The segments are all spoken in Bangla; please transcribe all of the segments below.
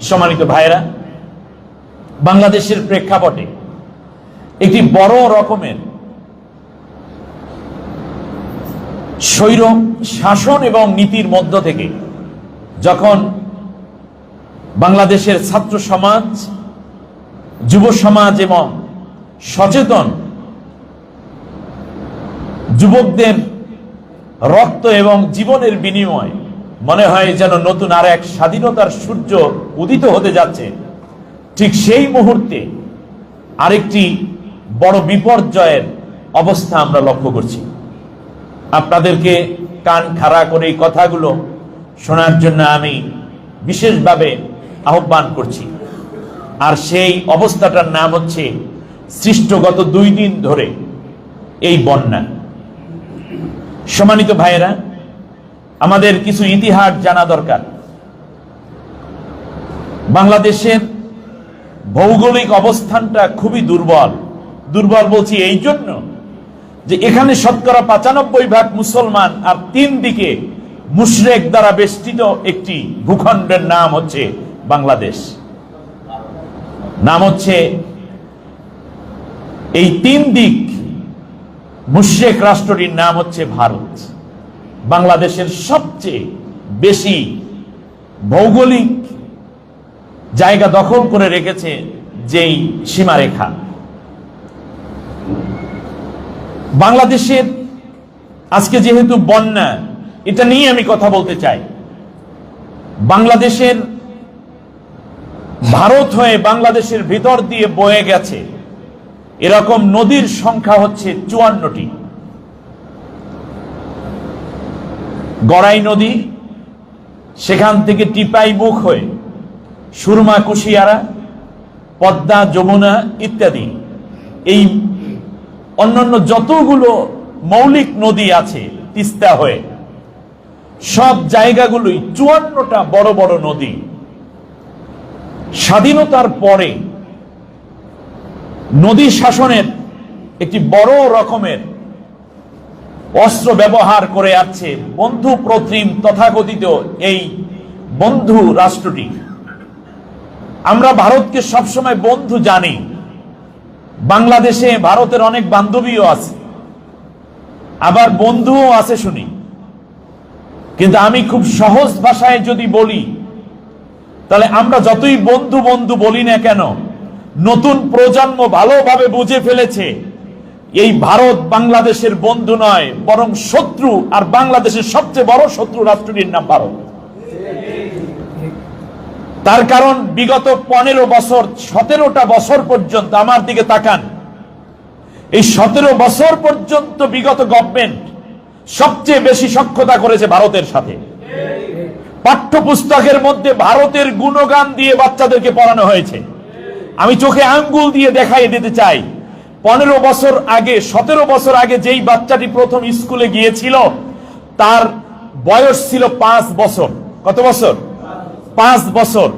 সম্মানিত ভাইরা বাংলাদেশের প্রেক্ষাপটে একটি বড় রকমের স্বৈর শাসন এবং নীতির মধ্য থেকে যখন বাংলাদেশের ছাত্র সমাজ, যুব সমাজ এবং সচেতন যুবকদের রক্ত এবং জীবনের বিনিময় মনে হয় যেন নতুন আর এক স্বাধীনতার সূর্য উদিত হতে যাচ্ছে। ঠিক সেই মুহূর্তে আরেকটি বড় বিপর্যয়ের অবস্থা আমরা লক্ষ্য করছি। আপনাদেরকে কান খাড়া করে এই কথাগুলো শোনার জন্য আমি বিশেষভাবে আহ্বান করছি। আর সেই অবস্থাটার নাম হচ্ছে সৃষ্টগত দুই দিন ধরে এই বন্যা। সম্মানিত ভাইয়েরা আমাদের কিছু ইতিহাস জানা দরকার। বাংলাদেশের ভৌগোলিক অবস্থানটা খুবই দুর্বল। দুর্বল বলছি এই জন্য যে এখানে শতকরা পঁচানব্বই ভাগ মুসলমান আর তিন দিকে মুশরেক দ্বারা বেষ্টিত একটি ভূখণ্ডের নাম হচ্ছে বাংলাদেশ। নাম হচ্ছে এই তিন দিক মুশরেক রাষ্ট্রটির নাম হচ্ছে ভারত। বাংলাদেশের সবচেয়ে বেশি ভৌগোলিক জায়গা দখল করে রেখেছে যেই সীমারেখা। বাংলাদেশের আজকে যেহেতু বন্যা, এটা নিয়ে আমি কথা বলতে চাই। বাংলাদেশের ভারত হয়ে বাংলাদেশের ভিতর দিয়ে বয়ে গেছে। এরকম নদীর সংখ্যা হচ্ছে চুয়ান্নটি। গড়াই নদী, সেখান থেকে টিপাই মুখ হয়ে সুরমা কুশিয়ারা, পদ্মা, যমুনা ইত্যাদি। এই অন্যান্য যতগুলো মৌলিক নদী আছে তিস্তা হয়ে, সব জায়গাগুলোই চুয়ান্নটা বড় বড় নদী। স্বাধীনতার পরে নদী শাসনের একটি বড় রকমের অস্ত্র ব্যবহার করে আছে। বন্ধু প্রতিম তথাকথিত এই বন্ধু রাষ্ট্রটি। আমরা ভারতকে সবসময় বন্ধু জানি। বাংলাদেশে ভারতের অনেক বান্ধবীও আছে। আবার বন্ধুও আছে শুনি। কিন্তু আমি খুব সহজ ভাষায় যদি বলি, তাহলে আমরা যতই বন্ধু বন্ধু বলি না কেন, নতুন প্রজন্ম ভালোভাবে বুঝে ফেলেছে। এই ভারত বাংলাদেশের বন্ধু নয়, বরং শত্রু, আর বাংলাদেশের সবচেয়ে বড় শত্রু রাষ্ট্রটির নাম ভারত। তার কারণ বিগত পনেরো বছর, সতেরোটা বছর পর্যন্ত আমার দিকে তাকান। এই সতেরো বছর পর্যন্ত বিগত গভর্নমেন্ট সবচেয়ে বেশি সক্ষতা করেছে ভারতের সাথে। পাঠ্যপুস্তকের মধ্যে ভারতের গুণগান দিয়ে বাচ্চাদেরকে পড়ানো হয়েছে। আমি চোখে আঙ্গুল দিয়ে দেখাই দিতে চাই। পনেরো বছর আগে, সতেরো বছর আগে যেই বাচ্চাটি প্রথম স্কুলে গিয়েছিল, তার বয়স ছিল পাঁচ বছর। কত বছর? পাঁচ বছর।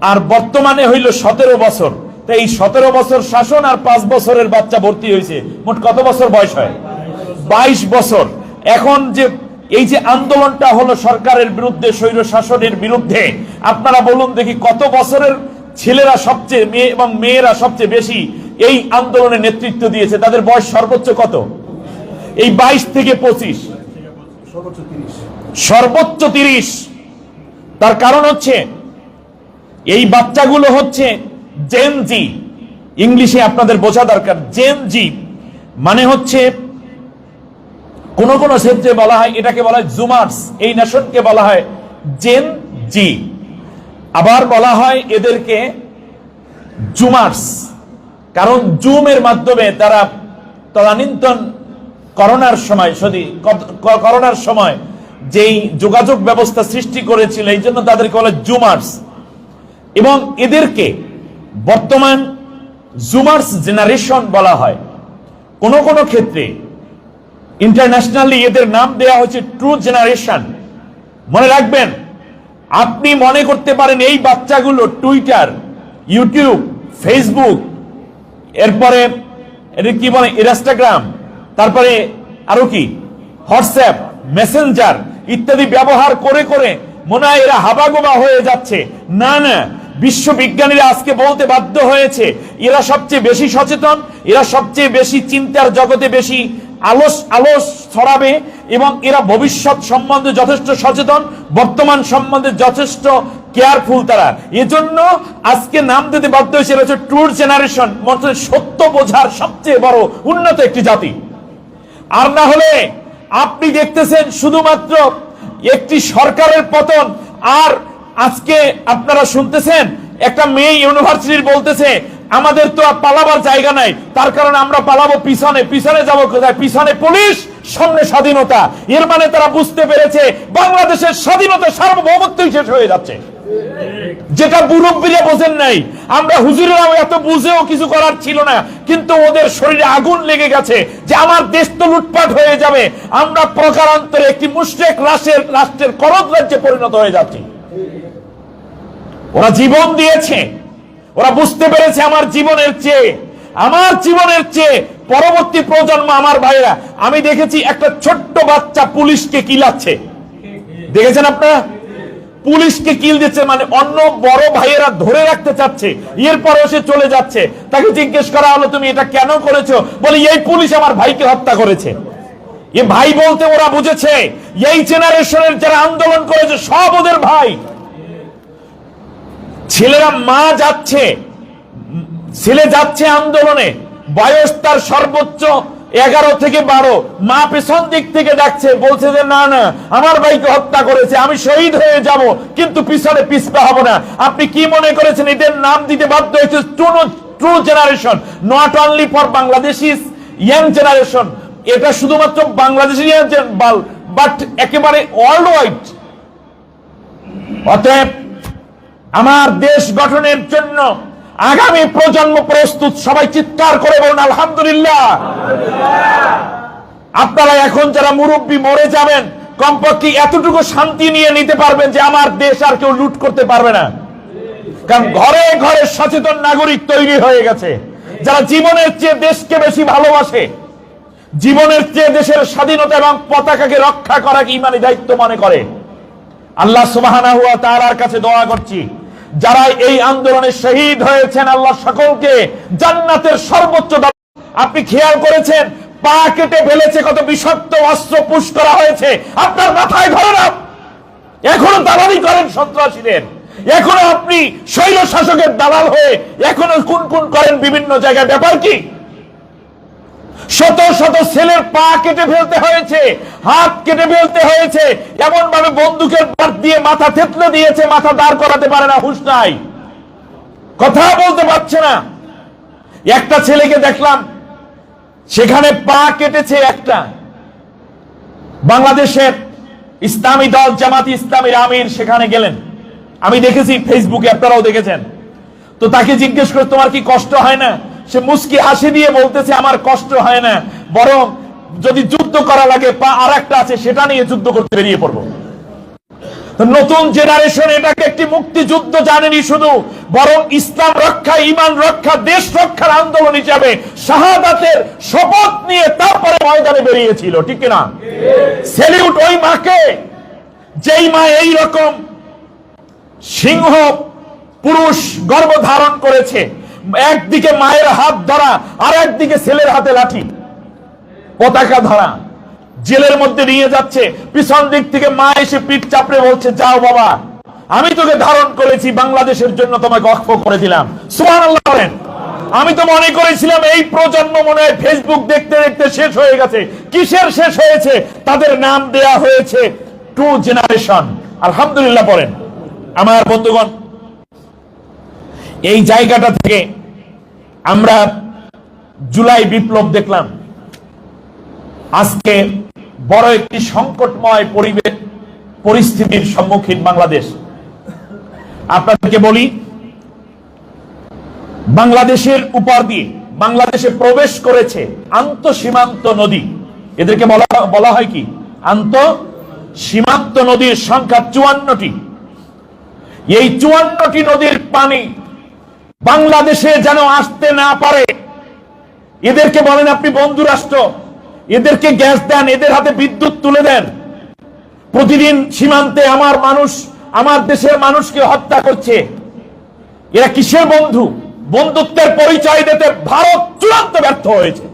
আর বর্তমানে হইল সতেরো বছর। তো এই সতেরো বছর শাসন আর পাঁচ বছরের বাচ্চা ভর্তি হয়েছে। মোট কত বছর বয়স হয়? বাইশ বছর। এখন যে এই যে আন্দোলনটা হলো সরকারের বিরুদ্ধে, স্বৈর শাসনের বিরুদ্ধে, আপনারা বলুন দেখি কত বছরের ছেলেরা সবচেয়ে মেয়ে এবং মেয়েরা সবচেয়ে বেশি এই আন্দোলনে নেতৃত্ব দিয়েছে তাদের বয়স সর্বোচ্চ কত? এই বাইশ থেকে পঁচিশ। সর্বোচ্চ তিরিশ। তার কারণ হচ্ছে এই বাচ্চাগুলো হচ্ছে জেন জি ইংলিশে আপনাদের বোঝা দরকার জেন জি মানে হচ্ছে কোন কোন ক্ষেত্রে বলা হয় এটাকে বলা হয় জুমার্স এই নেশনকে বলা হয় জেন জি আবার বলা হয় এদেরকে জুমার্স কারণ জুমের মাধ্যমে তারা তদানীন্তন করোনার সময় সদি করোনার সময় যেই যোগাযোগ ব্যবস্থা সৃষ্টি করেছিল, এই জন্য তাদেরকে বলে জুমার্স। এবং এদেরকে বর্তমান জুমার্স জেনারেশন বলা হয়। কোন কোন ক্ষেত্রে ইন্টারন্যাশনালি এদের নাম দেয়া হচ্ছে ট্রু জেনারেশন। মনে রাখবেন, আপনি মনে করতে পারেন এই বাচ্চাগুলো টুইটার, ইউটিউব, ফেসবুক এরপরে এটা কি বলে ইনস্টাগ্রাম তারপরে আরও কি? হোয়াটসঅ্যাপ মেসেঞ্জার ইত্যাদি ব্যবহার করে করে মনে হয় এরা হাবাগোবা হয়ে যাচ্ছে। না না, বিশ্ববিজ্ঞানীরা আজকে বলতে বাধ্য হয়েছে, এরা সবচেয়ে বেশি সচেতন, এরা সবচেয়ে বেশি চিন্তার জগতে বেশি আলস আলস ছড়াবে এবং এরা ভবিষ্যৎ সম্বন্ধে যথেষ্ট সচেতন, বর্তমান সম্বন্ধে যথেষ্ট কেয়ারফুল তারা। এজন্য আজকে নাম দিতে বাধ্য হয়েছে হচ্ছে ট্রুর জেনারেশন মধ্যে সত্য বোঝার সবচেয়ে বড় উন্নত একটি জাতি। আর না হলে আপনি দেখতেছেন শুধুমাত্র একটি সরকারের পতন, আর আজকে আপনারা শুনতেছেন, একটা মেয়ে ইউনিভার্সিটির বলতেছে, আমাদের তো আর পালাবার জায়গা নাই, তার কারণে আমরা পালাবো পিছনে পিছনে যাব কোথায়? পিছনে পুলিশ, সামনে স্বাধীনতা। এর মানে তারা বুঝতে পেরেছে, বাংলাদেশের স্বাধীনতা সার্বভৌমত্বই শেষ হয়ে যাচ্ছে। যেটা মুরব্বীরা বোঝেন নাই। আমরা হুজুরেরাও এত বুঝেও কিছু করার ছিল না, কিন্তু ওদের শরীরে আগুন লেগে গেছে যে আমার দেশ তো লুটপাট হয়ে যাবে। আমরা প্রকারান্তরে একটি মুশ্রেক রাষ্ট্রের রাষ্ট্রের করদ রাজ্যে পরিণত হয়ে যাচ্ছি। ওরা জীবন দিয়েছে। ওরা বুঝতে পেরেছে আমার জীবনের চেয়ে। আমার জীবনের চেয়ে পরবর্তী প্রজন্ম আমার ভাইরা আমি দেখেছি একটা ছোট্ট বাচ্চা পুলিশকে কিলাচ্ছে। দেখেছেন আপনারা? পুলিশকে কিল দিচ্ছে মানে অন্য বড় ভাইয়েরা ধরে রাখতে চাচ্ছে। এরপরেও সে চলে যাচ্ছে। তাকে জিজ্ঞেস করা হলো, তুমি এটা কেন করেছ? বলে, এই পুলিশ আমার ভাইকে হত্যা করেছে। এ ভাই বলতে ওরা বুঝেছে, এই জেনারেশনের যারা আন্দোলন করেছে, সব ওদের ভাই। ছেলেরা মা যাচ্ছে, ছেলে যাচ্ছে আন্দোলনে, বয়স তার সর্বোচ্চ এগারো থেকে বারো। মা পেছন দিক থেকে দেখছে বলছে যে, না না, আমার ভাইকে হত্যা করেছে, আমি শহীদ হয়ে যাব, কিন্তু পিছনে পিছপা হব না। আপনি কি মনে করেছেন? এদের নাম দিতে বাধ্য হয়েছে true generation, not only for Bangladeshi young generation. এটা শুধুমাত্র বাংলাদেশি বাট একেবারে ওয়ার্ল্ড ওয়াইড অতএব, আমার দেশ গঠনের জন্য আগামী প্রজন্ম প্রস্তুত, সবাই চিৎকার করে বলুন, আলহামদুলিল্লাহ। আপনারা এখন যারা মুরব্বী মরে যাবেন, কমপক্ষে এতটুকু শান্তি নিয়ে নিতে পারবেন যে আমার দেশ আর কেউ লুট করতে পারবে না। কারণ ঘরে ঘরে সচেতন নাগরিক তৈরি হয়ে গেছে। যারা জীবনের চেয়ে দেশকে বেশি ভালোবাসে, জীবনের চেয়ে দেশের স্বাধীনতা এবং পতাকাকে রক্ষা করা ইমানি দায়িত্ব মনে করে। আল্লাহ সুবাহানা তার কাছে দোয়া করছি। যারা এই আন্দোলনে শহীদ হয়েছেন আল্লাহ সকলকে জান্নাতের সর্বোচ্চ আপনি খেয়াল করেছেন? পা কেটে ফেলেছে, কত বিষাক্ত অস্ত্র পুশ করা হয়েছে। আপনার মাথায় ধরে এখনও দালালি করেন সন্ত্রাসীদের। এখনও আপনি শৈল শাসকের দালাল হয়ে এখনও কোন কোন করেন বিভিন্ন জায়গায়। ব্যাপার কি? শত শত ছেলের পা কেটে ফেলতে হয়েছে, হাত কেটে ফেলতে হয়েছে এমন ভাবে বন্দুকের বাট দিয়ে মাথা থেতলে দিয়েছে, মাথা দাঁড় করাতে পারে না, হুশ নাই। কথা বলতে পারছে না। একটা ছেলেকে দেখলাম, সেখানে পা কেটেছে একটা। বাংলাদেশের ইসলামী দল, জামাত ইসলামীর আমির সেখানে গেলেন। আমি দেখেছি ফেসবুকে আপনারাও দেখেছেন। তো তাকে জিজ্ঞেস করে, তোমার কি কষ্ট হয় না? সে মুস্কি হাসি দিয়ে বলতেছে, আমার কষ্ট হয় না, বরং যদি যুদ্ধ করা লাগে, পা আর একটা আছে, সেটা নিয়ে যুদ্ধ করতে বেরিয়ে পড়ব। নতুন জেনারেশন এটাকে একটি মুক্তিযুদ্ধ জানেনি শুধু, বরং ইসলাম রক্ষা ইমান রক্ষা, দেশ রক্ষার আন্দোলন হিসাবে শাহাদাতের শপথ নিয়ে তারপরে ময়দানে বেরিয়েছিল, ঠিক না সেলিউট ওই মাকে, যেই মা এই রকম সিংহ, পুরুষ গর্ভ ধারণ করেছে। একদিকে মায়ের হাত ধরা আর একদিকে ছেলের হাতে লাঠি। পতাকা ধরা। জেলের মধ্যে নিয়ে যাচ্ছে। পিছন দিক থেকে মা এসে পিঠ চাপড়ে বলছে, যাও বাবা, আমি তোকে ধারণ করেছি, বাংলাদেশের জন্য তোমাকে অক্ষ করে দিলাম। সুমান বলেন। আমি তো মনে করেছিলাম, এই প্রজন্ম মনে হয় ফেসবুক দেখতে দেখতে শেষ হয়ে গেছে। কিসের শেষ হয়েছে? তাদের নাম দেয়া হয়েছে, টু জেনারেশন। আলহামদুলিল্লাহ পড়েন আমার বন্ধুগণ এই জায়গাটা থেকে আমরা জুলাই বিপ্লব দেখলাম। আজকে বড় একটি সংকটময় পরিবেশ, পরিস্থিতির সম্মুখীন বাংলাদেশ। আপনাদেরকে বলি, বাংলাদেশের উপর দিয়ে বাংলাদেশে প্রবেশ করেছে আন্ত সীমান্ত নদী। এদেরকে বলা বলা হয় কি? আন্ত সীমান্ত নদীর সংখ্যা চুয়ান্নটি। এই চুয়ান্নটি নদীর পানি বাংলাদেশে যেন আসতে না পারে। এদেরকে বলেন আপনি বন্ধু রাষ্ট্র, এদেরকে গ্যাস দেন, এদের হাতে বিদ্যুৎ তুলে দেন। প্রতিদিন সীমান্তে আমার মানুষ, আমার দেশের মানুষকে হত্যা করছে। এরা কিসের বন্ধু? বন্ধুত্বের পরিচয় দিতে ভারত চূড়ান্ত ব্যর্থ হয়েছে।